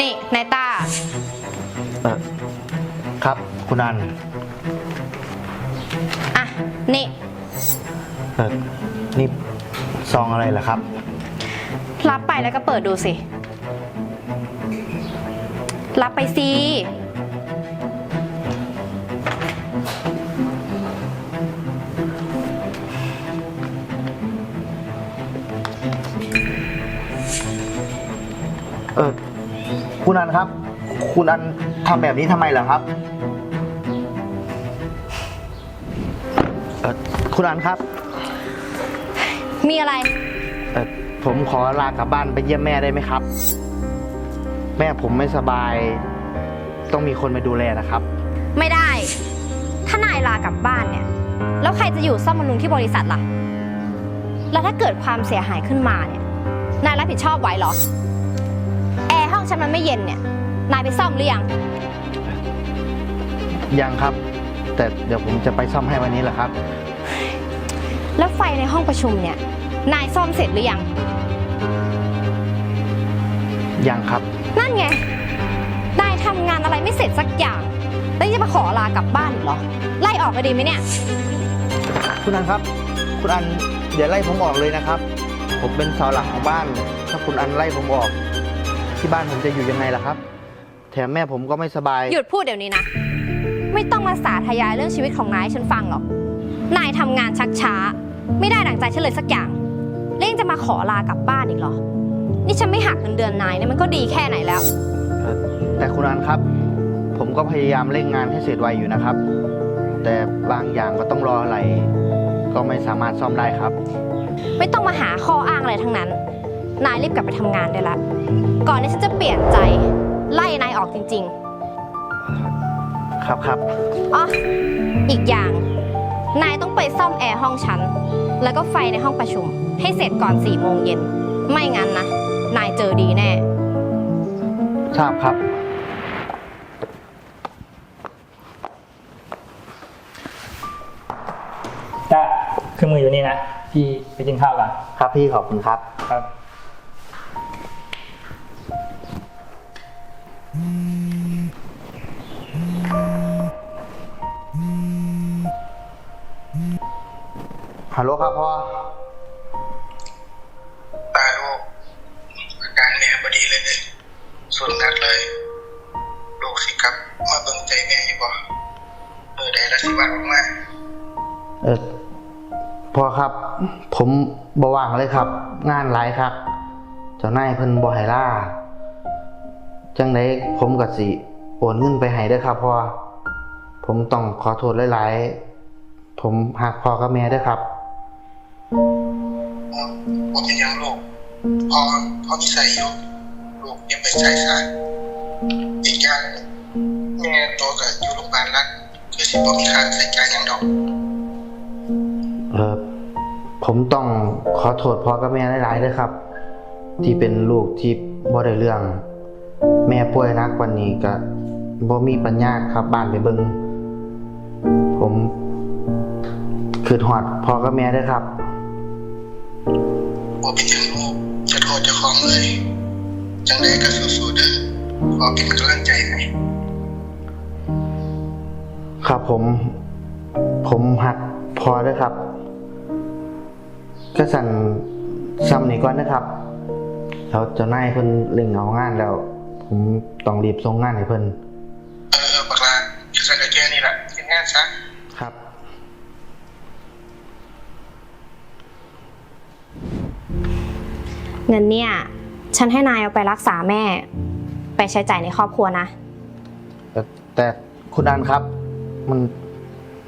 นี่นายตา เออครับคุณอันอะ นี่ เออนี่ซองอะไรเหรอครับ รับไปแล้วก็เปิดดูสิ รับไปสิ เออ คุณอันครับ คุณอันทำแบบนี้ทำไมเหรอครับเออคุณอันครับมีอะไร เออผมขอลากลับบ้านไปเยี่ยมแม่ได้ไหมครับ แม่ผมไม่สบาย ต้องมีคนมาดูแลนะครับ ไม่ได้ ถ้านายลากลับบ้านเนี่ย แล้วใครจะอยู่ซ่อมบำรุงที่บริษัทล่ะ แล้วถ้าเกิดความเสียหายขึ้นมาเนี่ย นายรับผิดชอบไหวเหรอแอร์ ห้องฉันมันไม่เย็นเนี่ย นายไปซ่อมหรือยัง ยังครับ แต่เดี๋ยวผมจะไปซ่อมให้วันนี้แหละครับ แล้วไฟในห้องประชุมเนี่ย นายซ่อมเสร็จหรือยัง ยังครับ นั่นไง นายทำงานอะไรไม่เสร็จสักอย่าง แล้วยังจะมาขอลากลับบ้านอีกเหรอ ไล่ออกก็ดีไหมเนี่ย คุณอันครับ คุณอันอย่าไล่ผมออกเลยนะครับ ผมเป็นเสาหลักของบ้าน ถ้าคุณอันไล่ผมออก ที่บ้านผมจะอยู่ยังไงล่ะครับ แถมแม่ผมก็ไม่สบาย หยุดพูดเดี๋ยวนี้นะ ไม่ต้องมาสาธยายเรื่องชีวิตของนายให้ฉันฟังหรอก นายทำงานชักช้า ไม่ได้ดังใจฉันเลยสักอย่างแล้วยังจะมาขอลากลับบ้านอีกเหรอ นี่ฉันไม่หักเงินเดือนนายเนี่ยมันก็ดีแค่ไหนแล้ว แต่คุณอันครับ ผมก็พยายามเร่งงานให้เสร็จไวอยู่นะครับ แต่บางอย่างก็ต้องรออะไร ก็ไม่สามารถซ่อมได้ครับ ไม่ต้องมาหาข้ออ้างอะไรทั้งนั้น นายรีบกลับไปทำงานได้ละ ก่อนที่ฉันจะเปลี่ยนใจไล่นายออกจริง ครับครับๆอ๋ออีกอย่าง นายต้องไปซ่อมแอร์ห้องฉัน แล้วก็ไฟในห้องประชุม ให้เสร็จก่อน4ี่โมงเย็น ไม่งั้นนะ นายเจอดีแน่ ทราบครับ จ้าเครื่องมืออยู่นี่นะ พี่ไปกินข้าวก่อนครับพี่ขอบคุณครับ ครับ ฮัลโหลครับพ่อตาลูกอาการแม่บดีเลยเลยสุดนักเลย ลูกสิครับ มาเบิ่งใจแม่อยู่บ่เออได้ละสิวันออกมาเออพ่อครับ ผมบว่างเลยครับ งานหลายครับ เจ้านายเพิ่นบ่ให้ล่าจังไดผมก็สิโอนเงินไปให้เด้อครับพ่อผมต้องขอโทษหลายๆ ผมหักพ่อกับแม่เด้อครับ ว่าเป็นยังลูกพอพอมีใส่อยู่ลูกยังไปใส่ซะอีกอย่างแม่โตกับอยู่โรงพยาบาลรัฐคือสิบ่มีค่าใช้จ่ายยังดอกเออผมต้องขอโทษพ่อกับแม่หลายๆเด้อครับ ที่เป็นลูกที่บ่ได้เรื่อง แม่ป่วยนักว่านี้ก็บ่มีปัญญาครับบ้านไปเบิงผมคือหอดพ่อกับแม่เด้อครับ บ่เป็นหยังลูกจะโทษเจ้าของเลย จังไดก็สู้ๆเด้อขอเป็นกำลังใจให้ครับผม ผมหักพอเด้อครับ ก็สั่นซ้ำนี่ก่อนนะครับแล้วเจ้านายเพิ่นเร่งเอางานแล้ว ผมต้องรีบส่งงานให้เพิ่นเออเออบักลาคือสังกัดแค่นี้ล่ะเฮ็ดงานซะ เงินเนี่ย ฉันให้นายเอาไปรักษาแม่ ไปใช้จ่ายในครอบครัวนะ แต่แต่คุณอันครับ มัน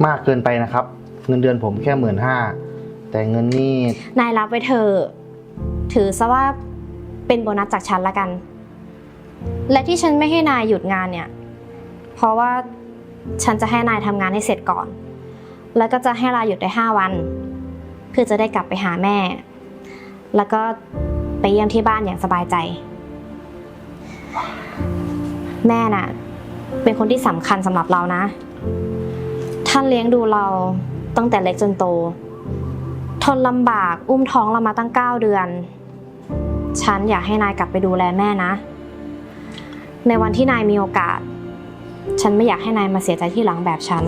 มากเกินไปนะครับ เงินเดือนผมแค่หมื่นห้าแต่เงินนี่นายรับไว้เถอะถือซะว่าเป็นโบนัสจากฉันละกัน และที่ฉันไม่ให้นายหยุดงานเนี่ย เพราะว่าฉันจะให้นายทำงานให้เสร็จก่อน แล้วก็จะให้ลาหยุดได้5วัน เพื่อจะได้กลับไปหาแม่ แล้วก็ ไปเยี่ยมที่บ้านอย่างสบายใจ แม่น่ะ เป็นคนที่สำคัญสำหรับเรานะ ท่านเลี้ยงดูเราตั้งแต่เล็กจนโต ทนลำบากอุ้มท้องเรามาตั้ง 9 เดือน ฉันอยากให้นายกลับไปดูแลแม่นะ ในวันที่นายมีโอกาส ฉันไม่อยากให้นายมาเสียใจที่หลังแบบฉัน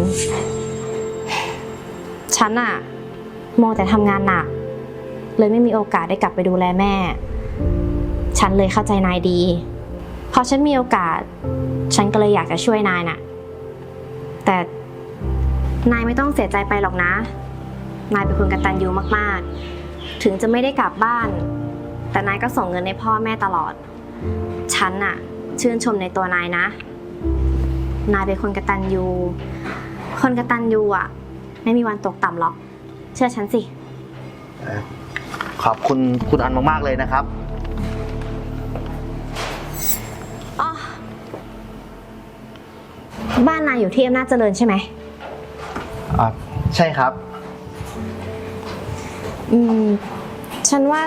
ฉันอะโมแต่ทำงานหนัก เลยไม่มีโอกาสได้กลับไปดูแลแม่ ฉันเลยเข้าใจนายดี พอฉันมีโอกาส ฉันก็เลยอยากจะช่วยนายน่ะ แต่นายไม่ต้องเสียใจไปหรอกนะ นายเป็นคนกตัญญูมากๆ ถึงจะไม่ได้กลับบ้าน แต่นายก็ส่งเงินให้พ่อแม่ตลอด ฉันน่ะ ชื่นชมในตัวนายนะ นายเป็นคนกตัญญูคนกตัญญูอะ ไม่มีวันตกต่ำหรอก เชื่อฉันสิ ขอบคุณคุณอันมากๆเลยนะครับ อ๋อบ้านนายอยู่ที่อำนาจเจริญใช่ไหม อ่าใช่ครับ อืม ฉันว่า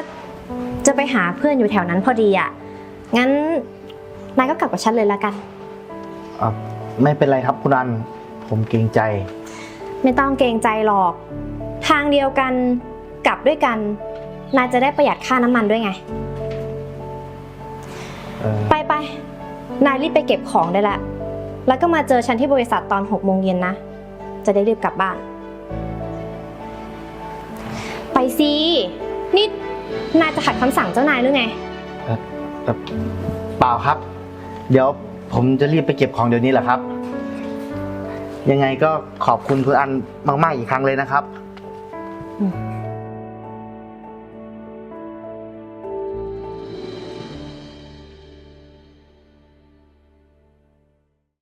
จะไปหาเพื่อนอยู่แถวนั้นพอดีอะ งั้นนายก็กลับกับฉันเลยละกัน อ่าไม่เป็นไรครับคุณอัน ผมเกรงใจ ไม่ต้องเกรงใจหรอก ทางเดียวกันกลับด้วยกัน นายจะได้ประหยัดค่าน้ำมันด้วยไง เออไปไปนายรีบไปเก็บของได้ละ แล้วก็มาเจอฉันที่บริษัทตอนหกโมงเย็นนะ จะได้รีบกลับบ้าน ไปสินี่นายจะขัดคำสั่งเจ้านายหรือไงเอ่อเอ่อเปล่าครับ เดี๋ยวผมจะรีบไปเก็บของเดี๋ยวนี้แหละครับ ยังไงก็ขอบคุณคุณอันมาก ๆ อีกครั้งเลยนะครับอืม